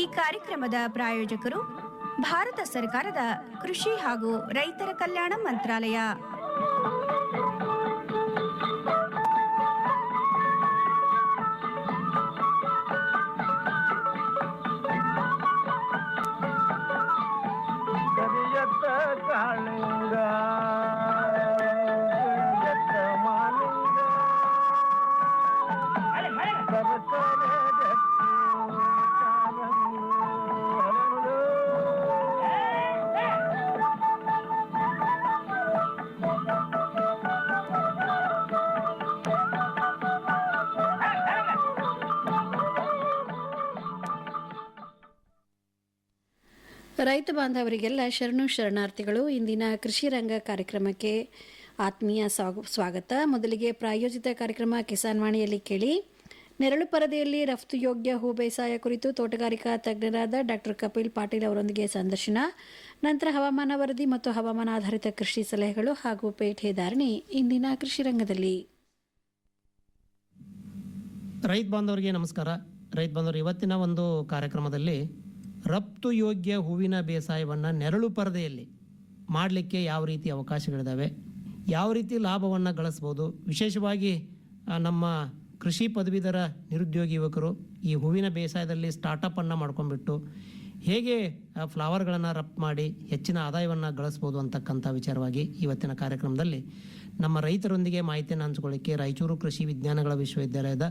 ಈ ಕಾರ್ಯಕ್ರಮದ ಪ್ರಾಯೋಜಕರು ಭಾರತ ಸರ್ಕಾರದ ಕೃಷಿ ಹಾಗೂ ರೈತರ ಕಲ್ಯಾಣ ಮಂತ್ರಾಲಯ. ರೈತ ಬಾಂಧವರಿಗೆಲ್ಲ ಶರಣು ಶರಣಾರ್ಥಿಗಳು, ಇಂದಿನ ಕೃಷಿ ರಂಗ ಕಾರ್ಯಕ್ರಮಕ್ಕೆ ಆತ್ಮೀಯ ಸ್ವಾಗ- ಸ್ವಾಗತ. ಮೊದಲಿಗೆ ಪ್ರಾಯೋಜಿತ ಕಾರ್ಯಕ್ರಮ ಕಿಸಾನ್ ವಾಣಿಯಲ್ಲಿ ಕೇಳಿ. ನೆರಳು ಪರದೆಯಲ್ಲಿ ರಫ್ತು ಯೋಗ್ಯ ಹೂ ಬೇಸಾಯ ಕುರಿತು ತೋಟಗಾರಿಕಾ ತಜ್ಞರಾದ ಡಾಕ್ಟರ್ ಕಪಿಲ್ ಪಾಟೀಲ್ ಅವರೊಂದಿಗೆ ಸಂದರ್ಶನ. ನಂತರ ಹವಾಮಾನ ವರದಿ ಮತ್ತು ಹವಾಮಾನ ಆಧಾರಿತ ಕೃಷಿ ಸಲಹೆಗಳು ಹಾಗೂ ಪೇಟೆ ಧಾರಣೆ ಇಂದಿನ ಕೃಷಿ ರಂಗದಲ್ಲಿ. ರೈತ ಬಾಂಧವರಿಗೆ ನಮಸ್ಕಾರ. ರೈತ ಬಾಂಧವರು ಇವತ್ತಿನ ಒಂದು ಕಾರ್ಯಕ್ರಮದಲ್ಲಿ ರಫ್ತು ಯೋಗ್ಯ ಹೂವಿನ ಬೇಸಾಯವನ್ನು ನೆರಳು ಪರದೆಯಲ್ಲಿ ಮಾಡಲಿಕ್ಕೆ ಯಾವ ರೀತಿ ಅವಕಾಶಗಳಿದ್ದಾವೆ ಯಾವ ರೀತಿ ಲಾಭವನ್ನು ಗಳಿಸ್ಬೋದು, ವಿಶೇಷವಾಗಿ ನಮ್ಮ ಕೃಷಿ ಪದವೀಧರ ನಿರುದ್ಯೋಗಿ ಯುವಕರು ಈ ಹೂವಿನ ಬೇಸಾಯದಲ್ಲಿ ಸ್ಟಾರ್ಟಪ್ಪನ್ನು ಮಾಡ್ಕೊಂಡ್ಬಿಟ್ಟು ಹೇಗೆ ಫ್ಲವರ್ಗಳನ್ನು ರಫ್ತು ಮಾಡಿ ಹೆಚ್ಚಿನ ಆದಾಯವನ್ನು ಗಳಿಸ್ಬೋದು ಅಂತಕ್ಕಂಥ ವಿಚಾರವಾಗಿ ಇವತ್ತಿನ ಕಾರ್ಯಕ್ರಮದಲ್ಲಿ ನಮ್ಮ ರೈತರೊಂದಿಗೆ ಮಾಹಿತಿಯನ್ನು ಹಂಚಿಕೊಳ್ಳಿಕ್ಕೆ ರಾಯಚೂರು ಕೃಷಿ ವಿಜ್ಞಾನಗಳ ವಿಶ್ವವಿದ್ಯಾಲಯದ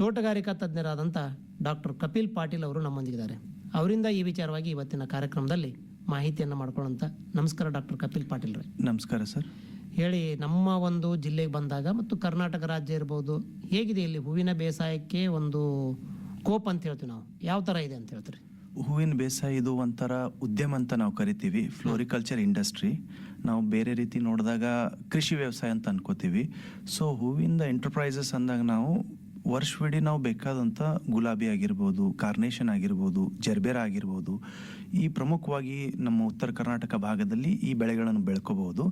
ತೋಟಗಾರಿಕಾ ತಜ್ಞರಾದಂಥ ಡಾಕ್ಟರ್ ಕಪಿಲ್ ಪಾಟೀಲ್ ಅವರು ನಮ್ಮೊಂದಿಗಿದ್ದಾರೆ. ಅವರಿಂದ ಈ ವಿಚಾರವಾಗಿ ಇವತ್ತಿನ ಕಾರ್ಯಕ್ರಮದಲ್ಲಿ ಮಾಹಿತಿಯನ್ನು ಮಾಡ್ಕೊಳ್ಳೋಂಥ ನಮಸ್ಕಾರ ಡಾಕ್ಟರ್ ಕಪಿಲ್ ಪಾಟೀಲ್ ರೇ. ನಮಸ್ಕಾರ ಸರ್. ಹೇಳಿ ನಮ್ಮ ಒಂದು ಜಿಲ್ಲೆಗೆ ಬಂದಾಗ ಮತ್ತು ಕರ್ನಾಟಕ ರಾಜ್ಯ ಇರ್ಬೋದು ಹೇಗಿದೆ ಇಲ್ಲಿ ಹೂವಿನ ಬೇಸಾಯಕ್ಕೆ ಒಂದು ಕೋಪ್ ಅಂತ ಹೇಳ್ತೀವಿ ನಾವು? ಯಾವ ಥರ ಇದೆ ಅಂತ ಹೇಳ್ತೀರಿ? ಹೂವಿನ ಬೇಸಾಯ ಇದು ಒಂಥರ ಉದ್ಯಮ ಅಂತ ನಾವು ಕರಿತೀವಿ ಫ್ಲೋರಿಕಲ್ಚರ್ ಇಂಡಸ್ಟ್ರಿ. ನಾವು ಬೇರೆ ರೀತಿ ನೋಡಿದಾಗ ಕೃಷಿ ವ್ಯವಸಾಯ ಅಂತ ಅನ್ಕೋತೀವಿ. ಸೊ ಹೂವಿಂದ ಎಂಟರ್ಪ್ರೈಸಸ್ ಅಂದಾಗ ನಾವು ವರ್ಷವಿಡೀ ನಾವು ಬೇಕಾದಂಥ ಗುಲಾಬಿ ಆಗಿರ್ಬೋದು ಕಾರ್ನೇಷನ್ ಆಗಿರ್ಬೋದು ಜರ್ಬೇರ ಆಗಿರ್ಬೋದು ಈ ಪ್ರಮುಖವಾಗಿ ನಮ್ಮ ಉತ್ತರ ಕರ್ನಾಟಕ ಭಾಗದಲ್ಲಿ ಈ ಬೆಳೆಗಳನ್ನು ಬೆಳ್ಕೋಬಹುದು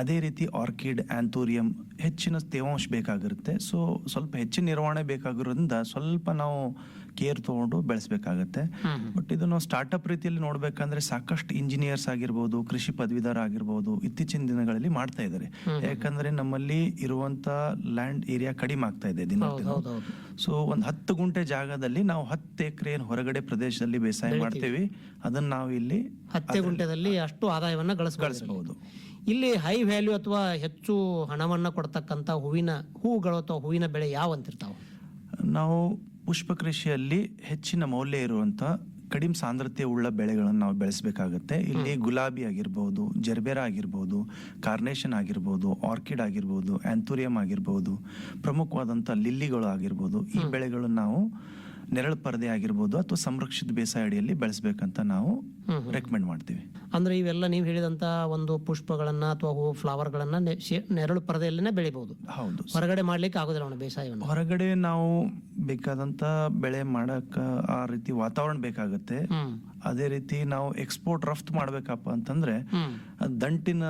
ಅದೇ ರೀತಿ ಆರ್ಕಿಡ್ ಆಂಥೋರಿಯಂ ಹೆಚ್ಚಿನ ತೇವಾಂಶ ಬೇಕಾಗಿರುತ್ತೆ. ಸೊ ಸ್ವಲ್ಪ ಹೆಚ್ಚಿನ ನಿರ್ವಹಣೆ ಬೇಕಾಗಿರೋದ್ರಿಂದ ಸ್ವಲ್ಪ ನಾವು ಕೇರ್ ತಗೊಂಡು ಬೆಳೆಸಬೇಕಾಗತ್ತೆ. ಬಟ್ ಇದು ನಾವು ಸ್ಟಾರ್ಟ್ಅಪ್ ರೀತಿಯಲ್ಲಿ ನೋಡ್ಬೇಕಂದ್ರೆ ಸಾಕಷ್ಟು ಇಂಜಿನಿಯರ್ಸ್ ಆಗಿರ್ಬೋದು ಕೃಷಿ ಪದವೀಧರ ಆಗಿರ್ಬೋದು ಇತ್ತೀಚಿನ ದಿನಗಳಲ್ಲಿ ಮಾಡ್ತಾ ಇದ್ದಾರೆ. ಯಾಕಂದ್ರೆ ನಮ್ಮಲ್ಲಿ ಇರುವಂತ ಲ್ಯಾಂಡ್ ಏರಿಯಾ ಕಡಿಮೆ ಆಗ್ತಾ ಇದೆ ದಿನ. ಸೊ ಒಂದ್ ಹತ್ತು ಗುಂಟೆ ಜಾಗದಲ್ಲಿ ನಾವು ಹತ್ತು ಎಕರೆ ಏನು ಹೊರಗಡೆ ಪ್ರದೇಶದಲ್ಲಿ ಬೇಸಾಯ ಮಾಡ್ತೀವಿ. ಅದನ್ನ ನಾವು ಇಲ್ಲಿ ಹತ್ತು ಗುಂಟೆದಲ್ಲಿ ಅಷ್ಟು ಆದಾಯವನ್ನು ಗಳಿಸಬಹುದು ಇಲ್ಲಿ ಹೈ ವ್ಯಾಲ್ಯೂ ಅಥವಾ ಹೆಚ್ಚು ಹಣವನ್ನು ಕೊಡ್ತಕ್ಕಂಥ ಹೂವಿನ ಹೂಗಳು ಅಥವಾ ಹೂವಿನ ಬೆಳೆ ಯಾವ ಅಂತಿರ್ತಾವೆ ನಾವು ಪುಷ್ಪ ಕೃಷಿಯಲ್ಲಿ ಹೆಚ್ಚಿನ ಮೌಲ್ಯ ಇರುವಂಥ ಕಡಿಮೆ ಸಾಂದ್ರತೆ ಉಳ್ಳ ಬೆಳೆಗಳನ್ನು ನಾವು ಬೆಳೆಸಬೇಕಾಗತ್ತೆ. ಇಲ್ಲಿ ಗುಲಾಬಿ ಆಗಿರ್ಬೋದು ಜರ್ಬೇರ ಆಗಿರ್ಬೋದು ಕಾರ್ನೇಷನ್ ಆಗಿರ್ಬೋದು ಆರ್ಕಿಡ್ ಆಗಿರ್ಬೋದು ಆ್ಯಂಥೂರಿಯಂ ಆಗಿರ್ಬೋದು ಪ್ರಮುಖವಾದಂಥ ಲಿಲ್ಲಿಗಳು ಆಗಿರ್ಬೋದು ಈ ಬೆಳೆಗಳನ್ನು ನಾವು ನೆರಳು ಪರದೆ ಆಗಿರ್ಬೋದು ಅಥವಾ ಸಂರಕ್ಷಿತ ಬೇಸಾಯ ಅಡಿಯಲ್ಲಿ ಬೆಳೆಸಬೇಕಂತ ನಾವು ರೆಕಮೆಂಡ್ ಮಾಡ್ತೀವಿ. ಅಂದ್ರೆ ಇವೆಲ್ಲ ನೀವು ಹೇಳಿದಂತ ಒಂದು ಪುಷ್ಪಗಳನ್ನ ಅಥವಾ ಹೂ ಫ್ಲವರ್ಗಳನ್ನ ನೆರಳು ಪರದೆಯಲ್ಲೇ ಬೆಳಿಬಹುದು ಹೌದು. ಹೊರಗಡೆ ಮಾಡ್ಲಿಕ್ಕೆ ಆಗೋದಿಲ್ಲ ಅವನ ಬೇಸಾಯವನ್ನು. ಹೊರಗಡೆ ನಾವು ಬೇಕಾದಂತ ಬೆಳೆ ಮಾಡಕ್ ಆ ರೀತಿ ವಾತಾವರಣ ಬೇಕಾಗತ್ತೆ. ಅದೇ ರೀತಿ ನಾವು ಎಕ್ಸ್ಪೋರ್ಟ್ ರಫ್ತು ಮಾಡ್ಬೇಕಪ್ಪ ಅಂತಂದ್ರೆ ದಂಟಿನ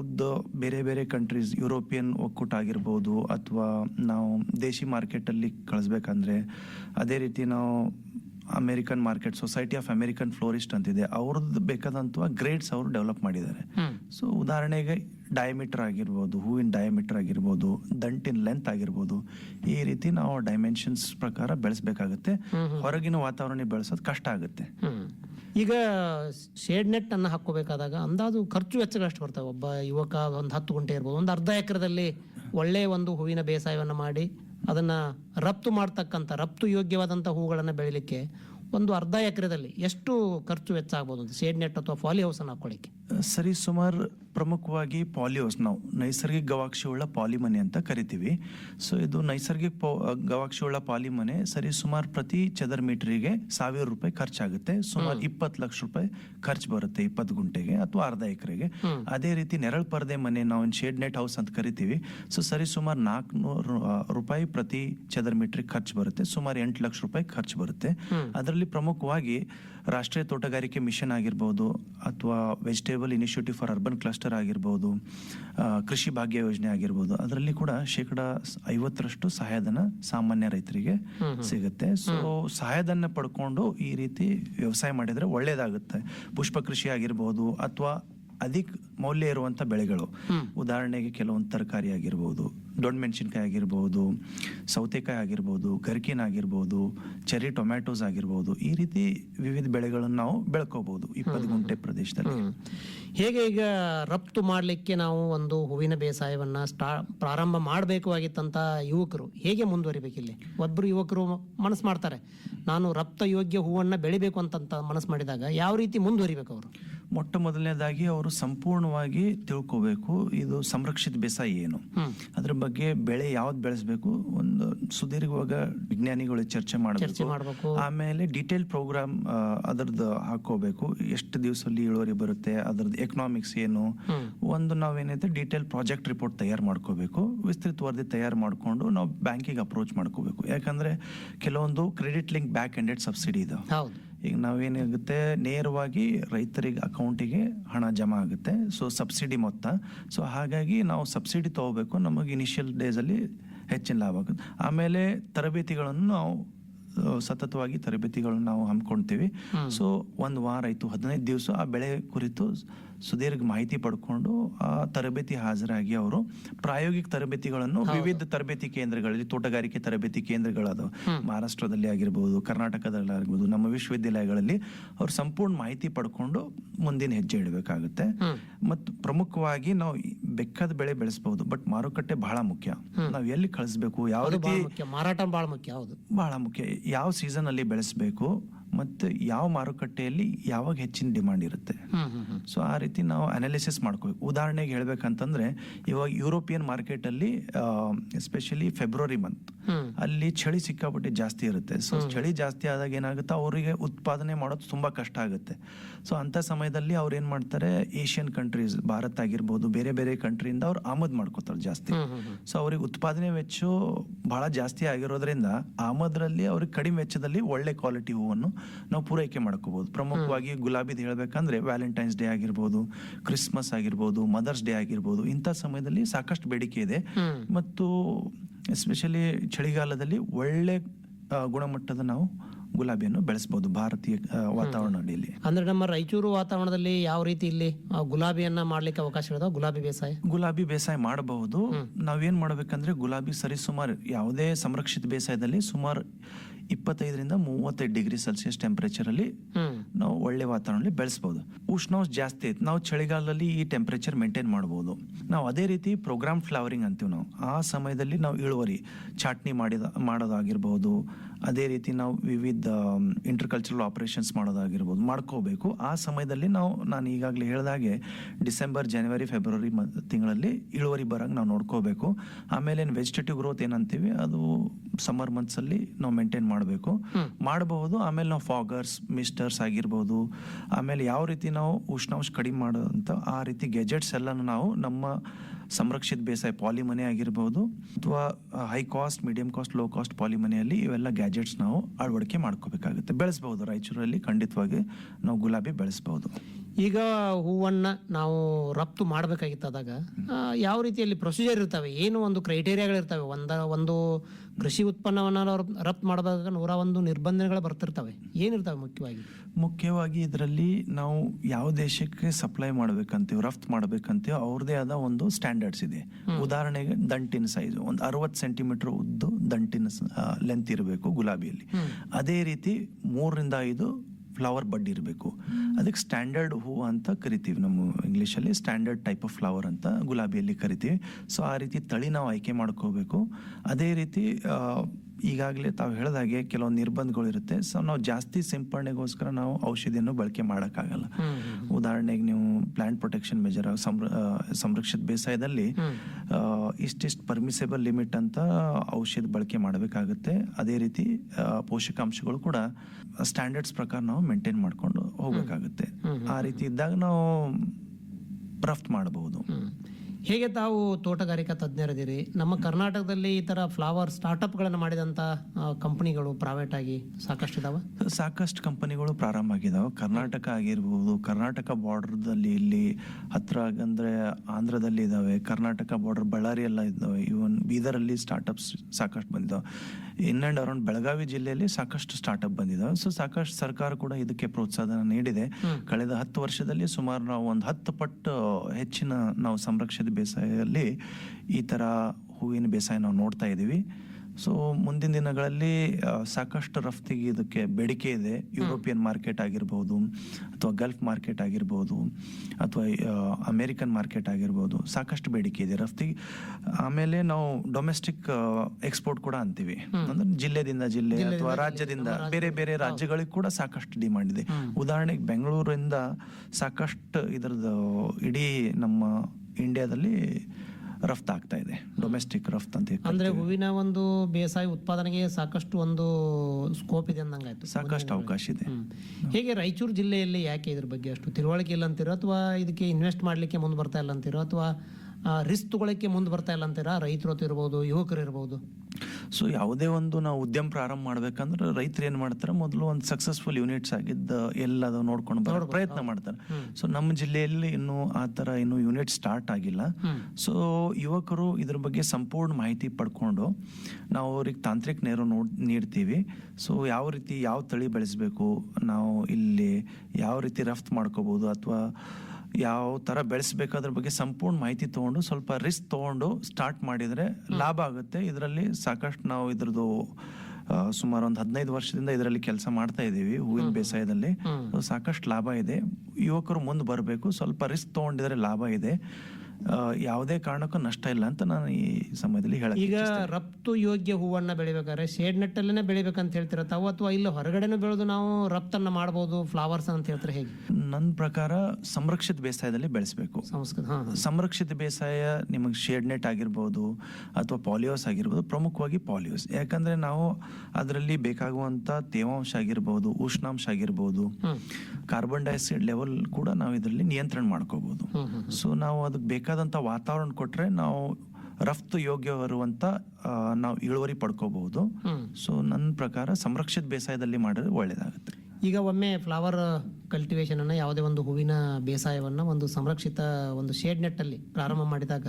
ಉದ್ದ ಬೇರೆ ಬೇರೆ ಕಂಟ್ರೀಸ್ ಯುರೋಪಿಯನ್ ಒಕ್ಕೂಟ ಆಗಿರ್ಬೋದು ಅಥವಾ ನಾವು ದೇಶಿ ಮಾರ್ಕೆಟಲ್ಲಿ ಕಳಿಸ್ಬೇಕಂದ್ರೆ ಅದೇ ರೀತಿ ನಾವು American market society of American florist ಅಂತಿದೆ. ಅವ್ರದ್ದು ಬೇಕಾದಂಥ ಗ್ರೇಡ್ಸ್ ಅವರು ಡೆವಲಪ್ ಮಾಡಿದ್ದಾರೆ. ಸೊ ಉದಾಹರಣೆಗೆ ಡಯಾಮೀಟರ್ ಆಗಿರ್ಬೋದು ಹೂವಿನ ಡಯಾಮೀಟರ್ ಆಗಿರ್ಬೋದು ದಂಟಿನ ಲೆಂತ್ ಆಗಿರ್ಬೋದು ಈ ರೀತಿ ನಾವು ಡೈಮೆನ್ಷನ್ಸ್ ಪ್ರಕಾರ ಬೆಳೆಸಬೇಕಾಗುತ್ತೆ. ಹೊರಗಿನ ವಾತಾವರಣ ಬೆಳೆಸೋದು ಕಷ್ಟ ಆಗುತ್ತೆ. ಈಗ ಶೇಡ್ ನೆಟ್ ಅನ್ನು ಹಾಕೋಬೇಕಾದಾಗ ಅಂದಾಜು ಖರ್ಚು ವೆಚ್ಚಗಳು ಅಷ್ಟು ಬರ್ತವೆ. ಒಬ್ಬ ಯುವಕ ಒಂದು ಹತ್ತು ಗಂಟೆ ಇರ್ಬೋದು, ಒಂದು ಅರ್ಧ ಎಕರೆದಲ್ಲಿ ಒಳ್ಳೆಯ ಒಂದು ಹೂವಿನ ಬೇಸಾಯವನ್ನು ಮಾಡಿ ಅದನ್ನ ರಫ್ತು ಮಾಡ್ತಕ್ಕಂಥ, ರಫ್ತು ಯೋಗ್ಯವಾದಂಥ ಹೂಗಳನ್ನು ಬೆಳಿಲಿಕ್ಕೆ ಒಂದು ಅರ್ಧ ಎಕರೆದಲ್ಲಿ ಎಷ್ಟು ಖರ್ಚು ವೆಚ್ಚ ಆಗ್ಬೋದು ಅಂತ? ಶೇಡ್ ನೆಟ್ ಅಥವಾ ಪಾಲಿ ಹೌಸ್ ಅನ್ನು ಹಾಕೊಳ್ಳಿಕ್ಕೆ? ಸರಿ ಸುಮಾರು ಪ್ರಮುಖವಾಗಿ ಪಾಲಿಯೋಸ್ ನಾವು ನೈಸರ್ಗಿಕ ಗವಾಕ್ಷಿ ಉಳ್ಳ ಪಾಲಿಮನೆ ಅಂತ ಕರಿತೀವಿ. ಸೊ ಇದು ನೈಸರ್ಗಿಕ ಗವಾಕ್ಷಿ ಗವಾಕ್ಷಿಯುಳ್ಳ ಪಾಲಿಮನೆ ಸರಿ ಸುಮಾರು ಪ್ರತಿ ಚದರ್ ಮೀಟರಿಗೆ ಸಾವಿರ ರೂಪಾಯಿ ಖರ್ಚಾಗುತ್ತೆ. ಸುಮಾರು ಇಪ್ಪತ್ತು ಲಕ್ಷ ರೂಪಾಯಿ ಖರ್ಚು ಬರುತ್ತೆ ಇಪ್ಪತ್ತು ಗುಂಟೆಗೆ ಅಥವಾ ಅರ್ಧ ಎಕರೆಗೆ. ಅದೇ ರೀತಿ ನೆರಳು ಪರದೆ ಮನೆ ನಾವು ಶೇಡ್ ನೆಟ್ ಹೌಸ್ ಅಂತ ಕರಿತೀವಿ. ಸೊ ಸರಿ ಸುಮಾರು ನಾಲ್ಕುನೂರು ರೂಪಾಯಿ ಪ್ರತಿ ಚದರ್ ಮೀಟರ್ ಖರ್ಚು ಬರುತ್ತೆ. ಸುಮಾರು ಎಂಟು ಲಕ್ಷ ರೂಪಾಯಿ ಖರ್ಚು ಬರುತ್ತೆ. ಅದರಲ್ಲಿ ಪ್ರಮುಖವಾಗಿ ರಾಷ್ಟ್ರೀಯ ತೋಟಗಾರಿಕೆ ಮಿಷನ್ ಆಗಿರ್ಬೋದು ಅಥವಾ vegetable initiative for urban cluster ಆಗಿರ್ಬೋದು ಕೃಷಿ ಭಾಗ್ಯ ಯೋಜನೆ ಆಗಿರ್ಬೋದು ಅದರಲ್ಲಿ ಕೂಡ ಶೇಕಡ ಐವತ್ತರಷ್ಟು ಸಹಾಯಧನ ಸಾಮಾನ್ಯ ರೈತರಿಗೆ ಸಿಗುತ್ತೆ. ಸೊ ಸಹಾಯಧನ ಪಡ್ಕೊಂಡು ಈ ರೀತಿ ವ್ಯವಸಾಯ ಮಾಡಿದ್ರೆ ಒಳ್ಳೇದಾಗುತ್ತೆ. ಪುಷ್ಪ ಕೃಷಿ ಆಗಿರ್ಬೋದು ಅಥವಾ ಅಧಿಕ ಮೌಲ್ಯ ಇರುವಂಥ ಬೆಳೆಗಳು. ಉದಾಹರಣೆಗೆ ಕೆಲವೊಂದು ತರಕಾರಿ ಆಗಿರ್ಬೋದು ದೊಡ್ಡ ಮೆಣಸಿನ್ಕಾಯಿ ಆಗಿರ್ಬೋದು ಸೌತೆಕಾಯಿ ಆಗಿರ್ಬೋದು ಗರ್ಕಿನ್ ಆಗಿರ್ಬೋದು ಚೆರಿ ಟೊಮ್ಯಾಟೋಸ್ ಆಗಿರ್ಬೋದು ಈ ರೀತಿ ವಿವಿಧ ಬೆಳೆಗಳನ್ನು ನಾವು ಬೆಳ್ಕೋಬಹುದು ಇಪ್ಪತ್ತು ಗುಂಟೆ ಪ್ರದೇಶದಲ್ಲಿ. ಹೇಗೆ ಈಗ ರಫ್ತು ಮಾಡಲಿಕ್ಕೆ ನಾವು ಒಂದು ಹೂವಿನ ಬೇಸಾಯವನ್ನ ಸ್ಟಾ ಪ್ರಾರಂಭ ಮಾಡಬೇಕು ಆಗಿತ್ತಂತ ಯುವಕರು ಹೇಗೆ ಮುಂದುವರಿಬೇಕಿಲ್ಲಿ ಒಬ್ಬರು ಯುವಕರು ಮನಸ್ಸು ಮಾಡ್ತಾರೆ ನಾನು ರಫ್ತ ಯೋಗ್ಯ ಹೂವನ್ನ ಬೆಳಿಬೇಕು ಅಂತಂತ ಮನಸ್ಸು ಮಾಡಿದಾಗ ಯಾವ ರೀತಿ ಮುಂದುವರಿಬೇಕು ಅವರು? ಮೊಟ್ಟ ಮೊದಲನೇದಾಗಿ ಅವರು ಸಂಪೂರ್ಣವಾಗಿ ತಿಳ್ಕೋಬೇಕು ಇದು ಸಂರಕ್ಷಿತ ಬೇಸಾಯ ಏನು. ಅದ್ರ ಬಗ್ಗೆ ಬೆಳೆ ಯಾವ್ದು ಬೆಳೆಸಬೇಕು ಒಂದು ಸುದೀರ್ಘವಾಗ ವಿಜ್ಞಾನಿಗಳು ಚರ್ಚೆ ಮಾಡಬೇಕು. ಆಮೇಲೆ ಡಿಟೇಲ್ ಪ್ರೋಗ್ರಾಮ್ ಅದರದ್ದು ಹಾಕೋಬೇಕು ಎಷ್ಟು ದಿವಸದಲ್ಲಿ ಇಳುವರಿ ಬರುತ್ತೆ ಅದರದ್ದು ಎಕನಾಮಿಕ್ಸ್ ಏನು. ಒಂದು ನಾವೇನೈತೆ ಡಿಟೇಲ್ ಪ್ರಾಜೆಕ್ಟ್ ರಿಪೋರ್ಟ್ ತಯಾರು ಮಾಡ್ಕೋಬೇಕು. ವಿಸ್ತೃತ ವರದಿ ತಯಾರು ಮಾಡಿಕೊಂಡು ನಾವು ಬ್ಯಾಂಕಿಗೆ ಅಪ್ರೋಚ್ ಮಾಡ್ಕೋಬೇಕು. ಯಾಕಂದ್ರೆ ಕೆಲವೊಂದು credit link back ended subsidy ಇದಾವೆ ಈಗ ನಾವೇನಾಗುತ್ತೆ? ನೇರವಾಗಿ ರೈತರಿಗೆ ಅಕೌಂಟಿಗೆ ಹಣ ಜಮಾ ಆಗುತ್ತೆ. ಸೊ ಸಬ್ಸಿಡಿ ಮೊತ್ತ. ಸೊ ಹಾಗಾಗಿ ನಾವು ಸಬ್ಸಿಡಿ ತಗೋಬೇಕು. ನಮಗೆ ಇನಿಷಿಯಲ್ ಡೇಸಲ್ಲಿ ಹೆಚ್ಚಿನ ಲಾಭ ಆಗುತ್ತೆ. ಆಮೇಲೆ ತರಬೇತಿಗಳನ್ನು ನಾವು ಸತತವಾಗಿ ತರಬೇತಿಗಳನ್ನು ನಾವು ಹಮ್ಮಿಕೊಳ್ತೀವಿ. ಸೊ ಒಂದು ವಾರ ಆಯಿತು ಹದಿನೈದು ದಿವಸ ಆ ಬೆಳೆ ಕುರಿತು ಸುದೀರ್ಘ ಮಾಹಿತಿ ಪಡ್ಕೊಂಡು ಆ ತರಬೇತಿ ಹಾಜರಾಗಿ ಅವರು ಪ್ರಾಯೋಗಿಕ ತರಬೇತಿಗಳನ್ನು ವಿವಿಧ ತರಬೇತಿ ಕೇಂದ್ರಗಳಲ್ಲಿ ತೋಟಗಾರಿಕೆ ತರಬೇತಿ ಕೇಂದ್ರಗಳದಾವ. ಮಹಾರಾಷ್ಟ್ರದಲ್ಲಿ ಆಗಿರ್ಬೋದು ಕರ್ನಾಟಕದಲ್ಲಿ ಆಗಿರ್ಬೋದು ನಮ್ಮ ವಿಶ್ವವಿದ್ಯಾಲಯಗಳಲ್ಲಿ ಅವರು ಸಂಪೂರ್ಣ ಮಾಹಿತಿ ಪಡ್ಕೊಂಡು ಮುಂದಿನ ಹೆಜ್ಜೆ ಇಡಬೇಕಾಗುತ್ತೆ. ಮತ್ತು ಪ್ರಮುಖವಾಗಿ ನಾವು ಬೆಕ್ಕದ ಬೆಳೆ ಬೆಳೆಸಬಹುದು ಬಟ್ ಮಾರುಕಟ್ಟೆ ಬಹಳ ಮುಖ್ಯ. ನಾವು ಎಲ್ಲಿ ಕಳಿಸ್ಬೇಕು ಯಾವ ರೀತಿ ಮಾರಾಟ ಬಹಳ ಮುಖ್ಯ ಹೌದು. ಬಹಳ ಮುಖ್ಯ. ಯಾವ ಸೀಸನ್ ಅಲ್ಲಿ ಬೆಳೆಸಬೇಕು ಮತ್ತು ಯಾವ ಮಾರುಕಟ್ಟೆಯಲ್ಲಿ ಯಾವಾಗ ಹೆಚ್ಚಿನ ಡಿಮಾಂಡ್ ಇರುತ್ತೆ? ಸೊ ಆ ರೀತಿ ನಾವು ಅನಾಲಿಸಿಸ್ ಮಾಡ್ಕೋಬೇಕು ಉದಾಹರಣೆಗೆ ಹೇಳ್ಬೇಕಂತಂದ್ರೆ ಇವಾಗ ಯುರೋಪಿಯನ್ ಮಾರ್ಕೆಟ್ ಅಲ್ಲಿ ಎಸ್ಪೆಷಲಿ ಫೆಬ್ರವರಿ ಮಂತ್ ಅಲ್ಲಿ ಚಳಿ ಸಿಕ್ಕಾಪಟ್ಟೆ ಜಾಸ್ತಿ ಇರುತ್ತೆ. ಸೊ ಚಳಿ ಜಾಸ್ತಿ ಆದಾಗ ಏನಾಗುತ್ತೆ? ಅವರಿಗೆ ಉತ್ಪಾದನೆ ಮಾಡೋದು ತುಂಬಾ ಕಷ್ಟ ಆಗುತ್ತೆ. ಸೊ ಅಂತ ಸಮಯದಲ್ಲಿ ಅವ್ರು ಏನು ಮಾಡ್ತಾರೆ? ಏಷ್ಯನ್ ಕಂಟ್ರೀಸ್ ಭಾರತ ಆಗಿರ್ಬೋದು ಬೇರೆ ಬೇರೆ ಕಂಟ್ರಿಯಿಂದ ಅವ್ರು ಆಮದು ಮಾಡ್ಕೋತಾರೆ ಜಾಸ್ತಿ. ಸೊ ಅವ್ರಿಗೆ ಉತ್ಪಾದನೆ ವೆಚ್ಚ ಬಹಳ ಜಾಸ್ತಿ ಆಗಿರೋದ್ರಿಂದ ಆಮದ್ರಲ್ಲಿ ಅವ್ರಿಗೆ ಕಡಿಮೆ ವೆಚ್ಚದಲ್ಲಿ ಒಳ್ಳೆ ಕ್ವಾಲಿಟಿ ಹೂವನ್ನು ನಾವು ಪೂರೈಕೆ ಮಾಡ್ಕೋಬಹುದು ಪ್ರಮುಖವಾಗಿ ಗುಲಾಬಿದ್ ಹೇಳ್ಬೇಕಂದ್ರೆ ವ್ಯಾಲೆಂಟೈನ್ಸ್ ಡೇ ಆಗಿರ್ಬೋದು ಕ್ರಿಸ್ಮಸ್ ಆಗಿರ್ಬೋದು ಮದರ್ಸ್ ಡೇ ಆಗಿರ್ಬೋದು ಇಂಥ ಸಮಯದಲ್ಲಿ ಸಾಕಷ್ಟು ಬೇಡಿಕೆ ಇದೆ. ಮತ್ತು ಎಸ್ಪೆಷಲಿ ಚಳಿಗಾಲದಲ್ಲಿ ಒಳ್ಳೆ ಗುಣಮಟ್ಟದ ನಾವು ಗುಲಾಬಿಯನ್ನು ಬೆಳೆಸಬಹುದು ಭಾರತೀಯ ವಾತಾವರಣದಲ್ಲಿ ಅಂದ್ರೆ ನಮ್ಮ ರಾಯಚೂರು ವಾತಾವರಣದಲ್ಲಿ ಯಾವ ರೀತಿ ಇಲ್ಲಿ ಆ, ಗುಲಾಬಿಯನ್ನ ಮಾಡ್ಲಿಕ್ಕೆ ಅವಕಾಶಗಳಿದಾವ ಗುಲಾಬಿ ಬೇಸಾಯ? ಗುಲಾಬಿ ಬೇಸಾಯ ಮಾಡಬಹುದು. ನಾವೇನ್ ಮಾಡ್ಬೇಕಂದ್ರೆ ಗುಲಾಬಿ ಸರಿ ಸುಮಾರು ಯಾವುದೇ ಸಂರಕ್ಷಿತ ಬೇಸಾಯದಲ್ಲಿ ಸುಮಾರು ಇಪ್ಪತ್ತೈದರಿಂದ ಮೂವತ್ತೈದು ಡಿಗ್ರಿ ಸೆಲ್ಸಿಯಸ್ ಟೆಂಪರೇಚರ್ ಅಲ್ಲಿ ನಾವು ಒಳ್ಳೆ ವಾತಾವರಣದಲ್ಲಿ ಬೆಳೆಸಬಹುದು ಉಷ್ಣಾಂಶ ಜಾಸ್ತಿ ಐತೆ ನಾವು ಚಳಿಗಾಲದಲ್ಲಿ ಈ ಟೆಂಪರೇಚರ್ ಮೇಂಟೈನ್ ಮಾಡಬಹುದು. ನಾವು ಅದೇ ರೀತಿ ಪ್ರೋಗ್ರಾಮ್ ಫ್ಲವರಿಂಗ್ ಅಂತೀವಿ ನಾವು. ಆ ಸಮಯದಲ್ಲಿ ನಾವು ಇಳುವರಿ ಚಾಟ್ನಿ ಮಾಡಿದ ಮಾಡೋದಾಗಿರ್ಬೋದು ಅದೇ ರೀತಿ ನಾವು ವಿವಿಧ ಇಂಟರ್ಕಲ್ಚರಲ್ ಆಪರೇಷನ್ಸ್ ಮಾಡೋದಾಗಿರ್ಬೋದು ಮಾಡ್ಕೋಬೇಕು. ಆ ಸಮಯದಲ್ಲಿ ನಾವು ನಾನು ಈಗಾಗಲೇ ಹೇಳಿದಾಗೆ ಡಿಸೆಂಬರ್ ಜನವರಿ ಫೆಬ್ರವರಿ ಮ ತಿಂಗಳಲ್ಲಿ ಇಳುವರಿ ಬರೋಂಗೆ ನಾವು ನೋಡ್ಕೋಬೇಕು. ಆಮೇಲೆ ಏನು ವೆಜಿಟೇಟಿವ್ ಗ್ರೋತ್ ಏನಂತೀವಿ ಅದು ಸಮ್ಮರ್ ಮಂತ್ಸಲ್ಲಿ ನಾವು ಮೇಂಟೈನ್ ಮಾಡಬೇಕು. ಮಾಡಬಹುದು ಆಮೇಲೆ ನಾವು ಫಾಗರ್ಸ್ ಮಿಸ್ಟರ್ಸ್ ಆಗಿರ್ಬೋದು. ಆಮೇಲೆ ಯಾವ ರೀತಿ ನಾವು ಉಷ್ಣಾಂಶ ಕಡಿಮೆ ಮಾಡೋದಂತ ಆ ರೀತಿ ಗೆಜೆಟ್ಸ್ ಎಲ್ಲನೂ ನಾವು ನಮ್ಮ ಸಂರಕ್ಷಿತ ಬೇಸಾಯ ಪಾಲಿಮನೆ ಆಗಿರ್ಬೋದು ಅಥವಾ high cost medium cost low cost ಪಾಲಿಮನೆಯಲ್ಲಿ ಇವೆಲ್ಲ ಗ್ಯಾಜೆಟ್ಸ್ ನಾವು ಅಳವಡಿಕೆ ಮಾಡ್ಕೋಬೇಕಾಗುತ್ತೆ. ಬೆಳೆಸ್ಬೋದು, ರಾಯಚೂರಲ್ಲಿ ಖಂಡಿತವಾಗಿ ನಾವು ಗುಲಾಬಿ ಬೆಳೆಸಬಹುದು ಈಗ ಹೂವನ್ನು ನಾವು ರಫ್ತು ಮಾಡಬೇಕಾಗಿತ್ತಾದಾಗ ಯಾವ ರೀತಿಯಲ್ಲಿ ಪ್ರೊಸೀಜರ್ ಇರ್ತವೆ? ಏನು ಒಂದು ಕ್ರೈಟೇರಿಯಾಗಳಿರ್ತವೆ ಒಂದ ಒಂದು ಕೃಷಿ ಉತ್ಪನ್ನವನ್ನು ನಾವು ರಫ್ತು ಮಾಡಬೇಕಾಗ ನೂರ ಒಂದು ನಿರ್ಬಂಧಗಳು ಬರ್ತಿರ್ತವೆ. ಏನಿರ್ತವೆ ಮುಖ್ಯವಾಗಿ? ಮುಖ್ಯವಾಗಿ ಇದರಲ್ಲಿ ನಾವು ಯಾವ ದೇಶಕ್ಕೆ ಸಪ್ಲೈ ಮಾಡ್ಬೇಕಂತೀವಿ ರಫ್ತು ಮಾಡ್ಬೇಕಂತೀವಿ ಅವ್ರದೇ ಆದ ಒಂದು ಸ್ಟ್ಯಾಂಡರ್ಡ್ಸ್ ಇದೆ. ಉದಾಹರಣೆಗೆ ದಂಟಿನ ಸೈಜ್ ಒಂದು ಅರವತ್ತು ಸೆಂಟಿಮೀಟರ್ ಉದ್ದು ದಂಟಿನ ಲೆಂತ್ ಇರಬೇಕು ಗುಲಾಬಿಯಲ್ಲಿ. ಅದೇ ರೀತಿ ಮೂರರಿಂದ ಐದು ಫ್ಲವರ್ ಬಡ್ ಇರಬೇಕು. ಅದಕ್ಕೆ ಸ್ಟ್ಯಾಂಡರ್ಡ್ ಹೂವು ಅಂತ ಕರಿತೀವಿ ನಮ್ಮ ಇಂಗ್ಲೀಷಲ್ಲಿ ಸ್ಟ್ಯಾಂಡರ್ಡ್ ಟೈಪ್ ಆಫ್ ಫ್ಲವರ್ ಅಂತ ಗುಲಾಬಿಯಲ್ಲಿ ಕರಿತೀವಿ. ಸೊ ಆ ರೀತಿ ತಳಿ ನಾವು ಆಯ್ಕೆ ಮಾಡ್ಕೋಬೇಕು. ಅದೇ ರೀತಿ ಈಗಾಗಲೇ ತಾವು ಹೇಳಿದಾಗೆ ಕೆಲವೊಂದು ನಿರ್ಬಂಧಗಳು ಇರುತ್ತೆ. ಸೊ ನಾವು ಜಾಸ್ತಿ ಸಿಂಪರಣೆಗೋಸ್ಕರ ನಾವು ಔಷಧಿಯನ್ನು ಬಳಕೆ ಮಾಡೋಕ್ಕಾಗಲ್ಲ. ಉದಾಹರಣೆಗೆ ನೀವು ಪ್ಲಾಂಟ್ ಪ್ರೊಟೆಕ್ಷನ್ ಮೆಜರ್ ಸಂರಕ್ಷಿತ ಬೇಸಾಯದಲ್ಲಿ ಇಷ್ಟಿಷ್ಟು ಪರ್ಮಿಸೇಬಲ್ ಲಿಮಿಟ್ ಅಂತ ಔಷಧ ಬಳಕೆ ಮಾಡಬೇಕಾಗುತ್ತೆ. ಅದೇ ರೀತಿ ಪೋಷಕಾಂಶಗಳು ಕೂಡ ಸ್ಟ್ಯಾಂಡರ್ಡ್ಸ್ ಪ್ರಕಾರ ನಾವು ಮೇಂಟೈನ್ ಮಾಡ್ಕೊಂಡು ಹೋಗಬೇಕಾಗುತ್ತೆ. ಆ ರೀತಿ ಇದ್ದಾಗ ನಾವು ರಫ್ತು ಮಾಡಬಹುದು. ಹೇಗೆ ತಾವು ತೋಟಗಾರಿಕಾ ತಜ್ಞರದಿರಿ ನಮ್ಮ ಕರ್ನಾಟಕದಲ್ಲಿ ಈ ಥರ ಫ್ಲವರ್ ಸ್ಟಾರ್ಟಪ್ಗಳನ್ನು ಮಾಡಿದಂಥ ಕಂಪನಿಗಳು ಪ್ರೈವೇಟ್ ಆಗಿ ಸಾಕಷ್ಟು ಇದಾವೆ ಸಾಕಷ್ಟು ಕಂಪನಿಗಳು ಪ್ರಾರಂಭ ಆಗಿದಾವ. ಕರ್ನಾಟಕ ಆಗಿರ್ಬೋದು, ಕರ್ನಾಟಕ ಬಾರ್ಡರ್ದಲ್ಲಿ ಇಲ್ಲಿ, ಹತ್ರ ಅಂದ್ರೆ ಆಂಧ್ರದಲ್ಲಿ ಇದಾವೆ, ಕರ್ನಾಟಕ ಬಾರ್ಡರ್ ಬಳ್ಳಾರಿ ಎಲ್ಲ ಇದ್ದಾವೆ ಇವನ್ ಬೀದರಲ್ಲಿ ಸ್ಟಾರ್ಟಪ್ಸ್ ಸಾಕಷ್ಟು ಬಂದಿದ್ದಾವೆ ಇನ್ ಆ್ಯಂಡ್ ಅರೌಂಡ್ ಬೆಳಗಾವಿ ಜಿಲ್ಲೆಯಲ್ಲಿ ಸಾಕಷ್ಟು ಸ್ಟಾರ್ಟ್ಅಪ್ ಬಂದಿದ್ದಾವೆ ಸೊ ಸಾಕಷ್ಟು ಸರ್ಕಾರ ಕೂಡ ಇದಕ್ಕೆ ಪ್ರೋತ್ಸಾಹನ ನೀಡಿದೆ. ಕಳೆದ ಹತ್ತು ವರ್ಷದಲ್ಲಿ ಸುಮಾರು ನಾವು ಒಂದು ಹತ್ತು ಪಟ್ಟು ಹೆಚ್ಚಿನ ನಾವು ಸಂರಕ್ಷಿತ ಬೇಸಾಯದಲ್ಲಿ ಈ ಥರ ಹೂವಿನ ಬೇಸಾಯ ನಾವು ನೋಡ್ತಾ ಇದ್ದೀವಿ. ಸೊ ಮುಂದಿನ ದಿನಗಳಲ್ಲಿ ಸಾಕಷ್ಟು ರಫ್ತಿಗೆ ಇದಕ್ಕೆ ಬೇಡಿಕೆ ಇದೆ. ಯುರೋಪಿಯನ್ ಮಾರ್ಕೆಟ್ ಆಗಿರ್ಬೋದು ಅಥವಾ ಗಲ್ಫ್ ಮಾರ್ಕೆಟ್ ಆಗಿರ್ಬೋದು ಅಥವಾ ಅಮೇರಿಕನ್ ಮಾರ್ಕೆಟ್ ಆಗಿರ್ಬೋದು ಸಾಕಷ್ಟು ಬೇಡಿಕೆ ಇದೆ ರಫ್ತಿಗೆ ಆಮೇಲೆ ನಾವು ಡೊಮೆಸ್ಟಿಕ್ ಎಕ್ಸ್ಪೋರ್ಟ್ ಕೂಡ ಅಂತೀವಿ. ಅಂದ್ರೆ ಜಿಲ್ಲೆದಿಂದ ಜಿಲ್ಲೆ ಅಥವಾ ರಾಜ್ಯದಿಂದ ಬೇರೆ ಬೇರೆ ರಾಜ್ಯಗಳಿಗೆ ಕೂಡ ಸಾಕಷ್ಟು ಡಿಮಾಂಡ್ ಇದೆ. ಉದಾಹರಣೆಗೆ ಬೆಂಗಳೂರಿಂದ ಸಾಕಷ್ಟು ಇದರದ್ದು ಇಡೀ ನಮ್ಮ ಇಂಡಿಯಾದಲ್ಲಿ ರಫ್ತು ಆಗ್ತಾ ಇದೆ. ಡೊಮೆಸ್ಟಿಕ್ ರಫ್ತು ಅಂತ ಅಂದ್ರೆ ಹೂವಿನ ಒಂದು ಬೇಸಾಯ ಉತ್ಪಾದನೆಗೆ ಸಾಕಷ್ಟು ಒಂದು ಸ್ಕೋಪ್ ಇದೆ ಅಂದಂಗಾಯ್ತು. ಸಾಕಷ್ಟು ಅವಕಾಶ ಇದೆ. ಹೇಗೆ ರಾಯಚೂರು ಜಿಲ್ಲೆಯಲ್ಲಿ ಯಾಕೆ ಇದ್ರ ಬಗ್ಗೆ ಅಷ್ಟು ತಿಳುವಳಿಕೆ ಇಲ್ಲ ಅಂತೀರೋ ಅಥವಾ ಇದಕ್ಕೆ ಇನ್ವೆಸ್ಟ್ ಮಾಡ್ಲಿಕ್ಕೆ ಮುಂದೆ ಬರ್ತಾ ಇಲ್ಲ ಅಂತೀರೋ ಅಥವಾ ರಿಸ್ಕ್ ತಗೊಳಕ್ಕೆ ಮುಂದೆ ಬರ್ತಾ ಇಲ್ಲ ಅಂತೀರಾ? ರೈತರು ಇರ್ಬೋದು ಯುವಕರು ಇರ್ಬೋದು. ಸೊ ಯಾವುದೇ ಒಂದು ನಾವು ಉದ್ಯಮ ಪ್ರಾರಂಭ ಮಾಡ್ಬೇಕಂದ್ರೆ ರೈತರು ಏನು ಮಾಡ್ತಾರೆ? ಮೊದಲು ಒಂದು ಸಕ್ಸಸ್ಫುಲ್ ಯೂನಿಟ್ಸ್ ಆಗಿದ್ದ ಅದು ನೋಡ್ಕೊಂಡು ಬರೋ ಪ್ರಯತ್ನ ಮಾಡ್ತಾರೆ. ಸೊ ನಮ್ಮ ಜಿಲ್ಲೆಯಲ್ಲಿ ಇನ್ನೂ ಆ ಥರ ಇನ್ನೂ ಯೂನಿಟ್ ಸ್ಟಾರ್ಟ್ ಆಗಿಲ್ಲ. ಸೊ ಯುವಕರು ಇದ್ರ ಬಗ್ಗೆ ಸಂಪೂರ್ಣ ಮಾಹಿತಿ ಪಡ್ಕೊಂಡು ನಾವು ಅವ್ರಿಗೆ ತಾಂತ್ರಿಕ ನೆರವು ನೋಡ್ ನೀಡ್ತೀವಿ. ಸೊ ಯಾವ ರೀತಿ ಯಾವ ತಳಿ ಬೆಳೆಸಬೇಕು? ನಾವು ಇಲ್ಲಿ ಯಾವ ರೀತಿ ರಫ್ತು ಮಾಡ್ಕೋಬೋದು? ಅಥವಾ ಯಾವ ಥರ ಬೆಳೆಸ್ಬೇಕಾದ್ರ ಬಗ್ಗೆ ಸಂಪೂರ್ಣ ಮಾಹಿತಿ ತೊಗೊಂಡು ಸ್ವಲ್ಪ ರಿಸ್ಕ್ ತೊಗೊಂಡು ಸ್ಟಾರ್ಟ್ ಮಾಡಿದರೆ ಲಾಭ ಆಗುತ್ತೆ. ಇದರಲ್ಲಿ ಸಾಕಷ್ಟು ನಾವು ಇದ್ರದ್ದು ಸುಮಾರು ಒಂದು ಹದಿನೈದು ವರ್ಷದಿಂದ ಇದರಲ್ಲಿ ಕೆಲಸ ಮಾಡ್ತಾ ಇದ್ದೀವಿ ಹೂವಿನ ಬೇಸಾಯದಲ್ಲಿ. ಸಾಕಷ್ಟು ಲಾಭ ಇದೆ. ಯುವಕರು ಮುಂದೆ ಬರಬೇಕು. ಸ್ವಲ್ಪ ರಿಸ್ಕ್ ತೊಗೊಂಡಿದ್ರೆ ಲಾಭ ಇದೆ. ಯಾವುದೇ ಕಾರಣಕ್ಕೂ ನಷ್ಟ ಇಲ್ಲ ಅಂತ ನಾನು ಈ ಸಮಯದಲ್ಲಿ ಹೇಳಕ್ಕೆ ಈಗ ರಫ್ತು ಯೋಗ್ಯ ಹೂವನ್ನ ಬೆಳಿಬೇಕಾದ್ರೆ ಶೇಡ್ ನೆಟ್ಟಲ್ಲೇ ಬೆಳಿಬೇಕಂತ ಹೇಳ್ತೀರ? ತಾವು ಅಥವಾ ಇಲ್ಲ ಹೊರಗಡೆನೂ ಬೆಳೆದು ನಾವು ರಫ್ತನ್ನ ಮಾಡಬಹುದು ಫ್ಲವರ್ಸ್ ಅಂತ ಹೇಳ್ತಾರೆ ಹೇಗೆ? ನನ್ನ ಪ್ರಕಾರ ಸಂರಕ್ಷಿತ ಬೇಸಾಯದಲ್ಲಿ ಬೆಳೆಸಬೇಕು. ಸಂಸ್ಕೃತ. ಸಂರಕ್ಷಿತ ಬೇಸಾಯ ನಿಮಗೆ ಶೇಡ್ ನೆಟ್ ಆಗಿರ್ಬೋದು ಅಥವಾ ಪಾಲಿಯೋಸ್ ಆಗಿರ್ಬೋದು ಪ್ರಮುಖವಾಗಿ ಪಾಲಿಯೋಸ್ ಯಾಕಂದ್ರೆ ನಾವು ಅದರಲ್ಲಿ ಬೇಕಾಗುವಂತ ತೇವಾಂಶ ಆಗಿರ್ಬೋದು ಉಷ್ಣಾಂಶ ಆಗಿರ್ಬೋದು ಕಾರ್ಬನ್ ಡೈಆಕ್ಸೈಡ್ ಲೆವೆಲ್ ಕೂಡ ನಾವು ಇದರಲ್ಲಿ ನಿಯಂತ್ರಣ ಮಾಡ್ಕೋಬಹುದು ಸೊ ನಾವು ಅದಕ್ಕೆ ಬೇಕಾದಂತ ವಾತಾವರಣ ಕೊಟ್ಟರೆ ನಾವು ರಫ್ತು ಯೋಗ್ಯ ಬರುವಂತ ನಾವು ಇಳುವರಿ ಪಡ್ಕೋಬಹುದು. ಸೊ ನನ್ನ ಪ್ರಕಾರ ಸಂರಕ್ಷಿತ ಬೇಸಾಯದಲ್ಲಿ ಮಾಡಿದ್ರೆ ಒಳ್ಳೇದಾಗುತ್ತೆ. ಈಗ ಒಮ್ಮೆ ಫ್ಲವರ್ ಕಲ್ಟಿವೇಶನ್ ಅನ್ನ ಯಾವುದೇ ಒಂದು ಹೂವಿನ ಬೇಸಾಯವನ್ನ ಒಂದು ಸಂರಕ್ಷಿತ ಒಂದು ಶೇಡ್ ನೆಟ್ಟಲ್ಲಿ ಪ್ರಾರಂಭ ಮಾಡಿದಾಗ